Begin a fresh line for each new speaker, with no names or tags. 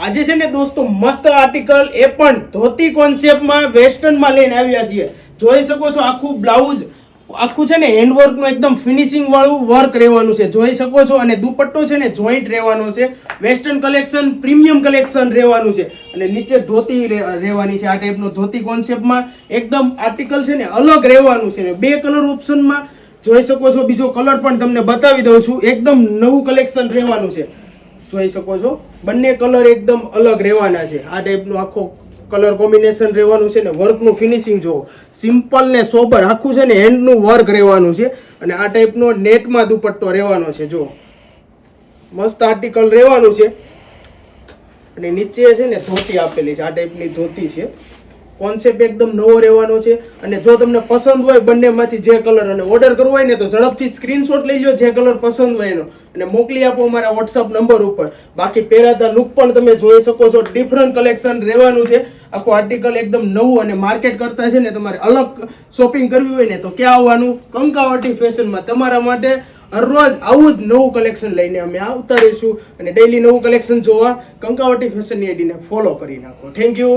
આજે છે ને દોસ્તો, મસ્ત આર્ટિકલ એ પણ ધોતી કોન્સેપ્ટમાં વેસ્ટર્નમાં લઈને આવ્યા છીએ. જોઈ શકો છો આખું બ્લાઉઝ આખું છે ને હેન્ડવર્કનું એકદમ ફિનિશિંગ વાળું વર્ક રહેવાનું છે. જોઈ શકો છો અને દુપટ્ટો છે ને જોઈન્ટ રહેવાનો છે. વેસ્ટર્ન કલેક્શન પ્રીમિયમ કલેક્શન રહેવાનું છે. અને નીચે ધોતી રહેવાની છે આ ટાઈપનું ધોતી કોન્સેપ્ટમાં એકદમ આર્ટિકલ છે ને અલગ રહેવાનું છે. ને બે કલર ઓપ્શનમાં જોઈ શકો છો. બીજો કલર પણ તમને બતાવી દઉં છું. એકદમ નવું કલેક્શન રહેવાનું છે. જોઈ શકો છો. બંને કલર એકદમ અલગ રહેવાના છે. આ ટાઈપનું આખો કલર કોમ્બિનેશન રહેવાનું છે ને વર્કનું ફિનિશિંગ જુઓ. સિમ્પલ ને સોબર આખું છે ને હેન્ડનું વર્ક રહેવાનું છે. અને આ ટાઈપનો નેટમાં દુપટ્ટો રહેવાનો છે, જુઓ. મસ્ત આર્ટિકલ રહેવાનું છે. અને નીચે છે ને ધોતી આપેલી છે. આ ટાઈપની ધોતી છે. કોન્સેપ્ટ એકદમ નવો રહેવાનો છે. અને જો તમને પસંદ હોય બંનેમાંથી જે કલર અને ઓર્ડર કરવો હોય ને, તો ઝડપથી સ્ક્રીનશોટ લઈ લો જે કલર પસંદ હોય એનો. અને મોકલી આપો અમારા વોટ્સઅપ નંબર ઉપર. બાકી પહેરાતા લુક પણ તમે જોઈ શકો છો. ડિફરન્ટ કલેક્શન રહેવાનું છે. આખું આર્ટિકલ એકદમ નવું અને માર્કેટ કરતા છે ને, તમારે અલગ શોપિંગ કરવી હોય ને, તો ક્યાં આવવાનું? કંકાવટી ફેશનમાં તમારા માટે હરરોજ આવું જ નવું કલેક્શન લઈને અમે આવતા રહીશું. અને ડેઈલી નવું કલેક્શન જોવા કંકાવટી ફેશનની આઈડીને ફોલો કરી નાખો. Thank you